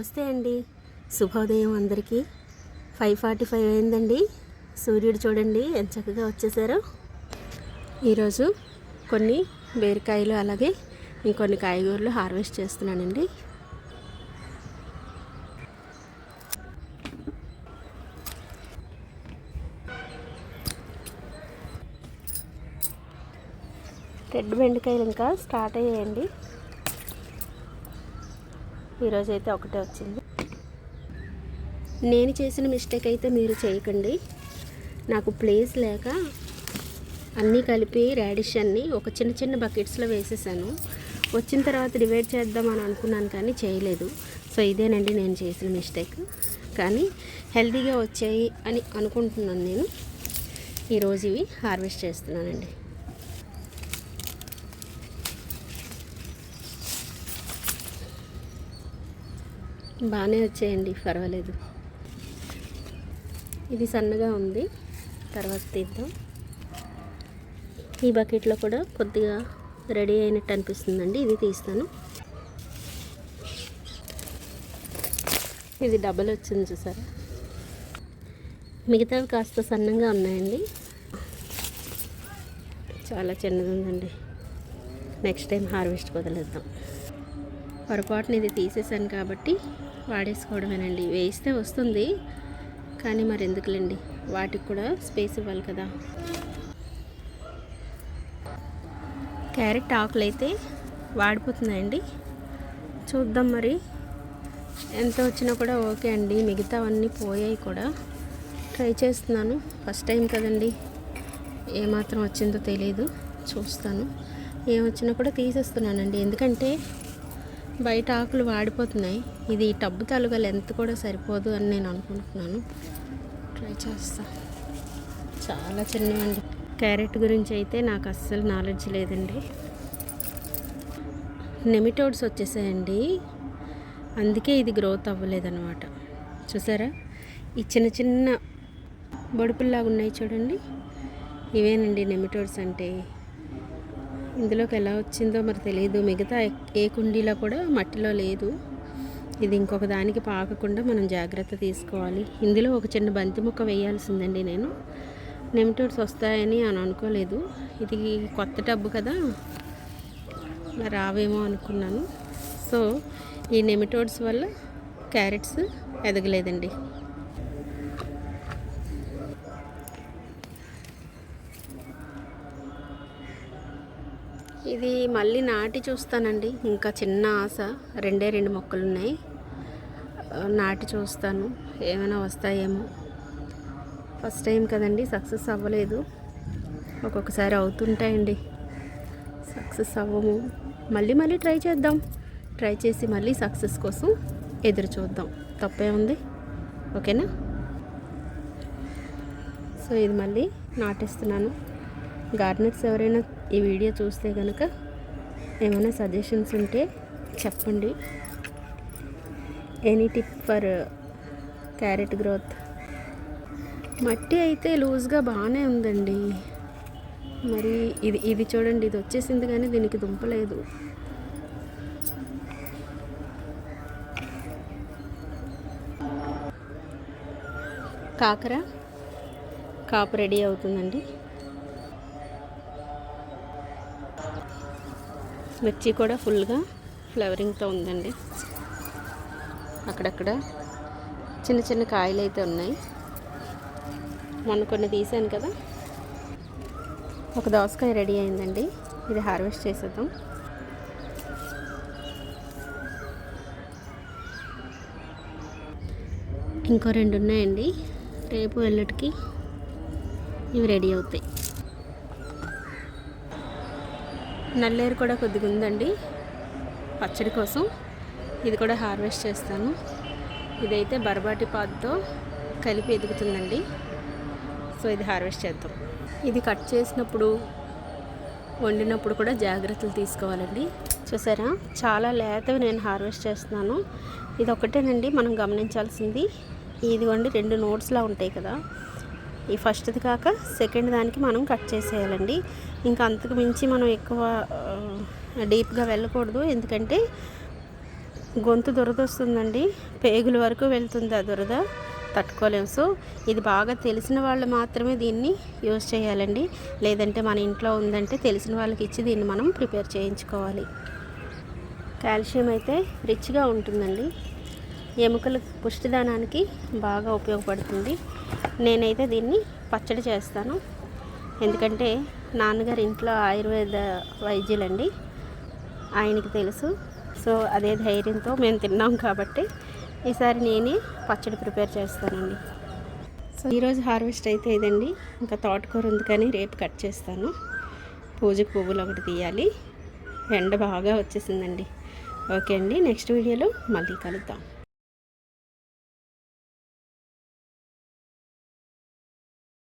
నమస్తే అండి. శుభోదయం అందరికీ. ఫైవ్ ఫార్టీ ఫైవ్ అయిందండి. సూర్యుడు చూడండి ఎంత చక్కగా వచ్చేసారో. ఈరోజు కొన్ని బీరకాయలు అలాగే ఇంకొన్ని కాయగూరలు హార్వెస్ట్ చేస్తున్నానండి. రెడ్ బెండకాయలు ఇంకా స్టార్ట్ అయ్యాయండి. ఈరోజు అయితే ఒకటే వచ్చింది. నేను చేసిన మిస్టేక్ అయితే మీరు చేయకండి. నాకు ప్లేస్ లేక అన్నీ కలిపి రాడిష్ అన్నీ ఒక చిన్న చిన్న బకెట్స్లో వేసేసాను. వచ్చిన తర్వాత డివైడ్ చేద్దామని అనుకున్నాను కానీ చేయలేదు. సో ఇదేనండి నేను చేసిన మిస్టేక్. కానీ హెల్తీగా వచ్చాయి అని అనుకుంటున్నాను నేను. ఈరోజు ఇవి హార్వెస్ట్ చేస్తున్నానండి. బాగానే వచ్చాయండి పర్వాలేదు. ఇది సన్నగా ఉంది తర్వాత తీద్దాం. ఈ బకెట్లో కూడా కొద్దిగా రెడీ అయినట్టు అనిపిస్తుందండి ఇది తీస్తాను. ఇది డబల్ వచ్చింది చూసారా? మిగతావి కాస్త సన్నంగా ఉన్నాయండి. చాలా చిన్నది ఉందండి. నెక్స్ట్ టైం హార్వెస్ట్ వదిలేద్దాం. పొరపాటున ఇది తీసేసాను కాబట్టి వాడేసుకోవడమేనండి. వేయిస్తే వస్తుంది కానీ మరి ఎందుకులేండి వాటికి కూడా స్పేస్ ఇవ్వాలి కదా. క్యారెట్ ఆకులు అయితే వాడిపోతున్నాయండి. చూద్దాం మరి. ఎంత వచ్చినా కూడా ఓకే అండి. మిగతావన్నీ పోయాయి కూడా. ట్రై చేస్తున్నాను. ఫస్ట్ టైం కదండి. ఏమాత్రం వచ్చిందో తెలియదు చూస్తాను. ఏమొచ్చినా కూడా తీసేస్తున్నానండి. ఎందుకంటే బయట ఆకులు వాడిపోతున్నాయి. ఇది టబ్బు తాలూకా లెంత్ కూడా సరిపోదు అని నేను అనుకుంటున్నాను. ట్రై చేస్తా. చాలా చిన్నవండి. క్యారెట్ గురించి అయితే నాకు అస్సలు నాలెడ్జ్ లేదండి. నెమిటోడ్స్ వచ్చేసాయండి. అందుకే ఇది గ్రోత్ అవ్వలేదన్నమాట. చూసారా? ఈ చిన్న చిన్న బొడుపుల్లాగా ఉన్నాయి చూడండి. ఇవేనండి నెమిటోడ్స్ అంటే. ఇందులోకి ఎలా వచ్చిందో మరి తెలియదు మిగతా ఏ కుండీలో కూడా మట్టిలో లేదు. ఇది ఇంకొక దానికి పాకకుండా మనం జాగ్రత్త తీసుకోవాలి. ఇందులో ఒక చిన్న బంతి ముక్క వేయాల్సిందండి నేను. నెమిటోడ్స్ వస్తాయని అని అనుకోలేదు. ఇది కొత్త టబ్బు కదా. మరి రావేమో అనుకున్నాను. సో ఈ నెమిటోడ్స్ వల్ల క్యారెట్స్ ఎదగలేదండి. ఇది మళ్ళీ నాటి చూస్తానండి. ఇంకా చిన్న ఆశ. రెండే రెండు మొక్కలు ఉన్నాయి నాటి చూస్తాను. ఏమైనా వస్తాయేమో. ఫస్ట్ టైం కదండి సక్సెస్ అవ్వలేదు. ఒక్కొక్కసారి అవుతుంటాయండి. సక్సెస్ అవ్వము. మళ్ళీ మళ్ళీ ట్రై చేద్దాం. ట్రై చేసి మళ్ళీ సక్సెస్ కోసం ఎదురు చూద్దాం. తప్పే ఉంది. ఓకేనా? సో ఇది మళ్ళీ నాటిస్తున్నాను. గార్డెనర్స్ ఎవరైనా ఈ వీడియో చూస్తే కనుక ఏమైనా సజెషన్స్ ఉంటే చెప్పండి. Any tip for carrot growth మట్టి అయితే లూజ్గా బాగానే ఉందండి. మరి ఇది ఇది చూడండి ఇది వచ్చేసింది కానీ దీనికి దుంపలేదు కాకర? కాపు రెడీ అవుతుందండి. మిర్చి కూడా ఫుల్గా ఫ్లవరింగ్తో ఉందండి. అక్కడక్కడ చిన్న చిన్న కాయలు అయితే ఉన్నాయి. మొన్న కొన్ని తీసాను కదా. ఒక దోసకాయ రెడీ అయిందండి. ఇది హార్వెస్ట్ చేసేద్దాం. ఇంకో రెండు ఉన్నాయండి. రేపు వెళ్ళటికి ఇవి రెడీ అవుతాయి. నల్లేరు కూడా కొద్దిగా ఉందండి. పచ్చడి కోసం ఇది కూడా హార్వెస్ట్ చేస్తాను. ఇదైతే బరబాటి పాదుతో కలిపి ఎదుగుతుందండి. సో ఇది హార్వెస్ట్ చేద్దాం. ఇది కట్ చేసినప్పుడు వండినప్పుడు కూడా జాగ్రత్తలు తీసుకోవాలండి. చూసారా? చాలా లేతవి నేను హార్వెస్ట్ చేస్తున్నాను. ఇది ఒకటేనండి మనం గమనించాల్సింది. ఇదిగోండి రెండు నోట్స్లా ఉంటాయి కదా. ఈ ఫస్ట్ది కాక సెకండ్ దానికి మనం కట్ చేసేయాలండి. ఇంకా అంతకు మించి మనం ఎక్కువ డీప్గా వెళ్ళకూడదు. ఎందుకంటే గొంతు దురద వస్తుందండి పేగుల వరకు వెళ్తుంది ఆ దురద. తట్టుకోలేము సో ఇది బాగా తెలిసిన వాళ్ళు మాత్రమే దీన్ని యూజ్ చేయాలండి. లేదంటే మన ఇంట్లో ఉందంటే తెలిసిన వాళ్ళకి ఇచ్చి దీన్ని మనం ప్రిపేర్ చేయించుకోవాలి. కాల్షియం అయితే రిచ్గా ఉంటుందండి. ఎముకల పుష్టిదానానికి బాగా ఉపయోగపడుతుంది. నేనైతే దీన్ని పచ్చడి చేస్తాను. ఎందుకంటే నాన్నగారి ఇంట్లో ఆయుర్వేద వైద్యులండి. ఆయనకి తెలుసు. సో అదే ధైర్యంతో మేము తిన్నాం కాబట్టి ఈసారి నేనే పచ్చడి ప్రిపేర్ చేస్తానండి. సో ఈరోజు హార్వెస్ట్ అయితే ఇదండి. ఇంకా తోటకూర ఉంది కానీ రేపు కట్ చేస్తాను. పూజకు పువ్వులు ఒకటి తీయాలి. ఎండ బాగా వచ్చేసిందండి. ఓకే అండి. నెక్స్ట్ వీడియోలో మళ్ళీ కలుద్దాం.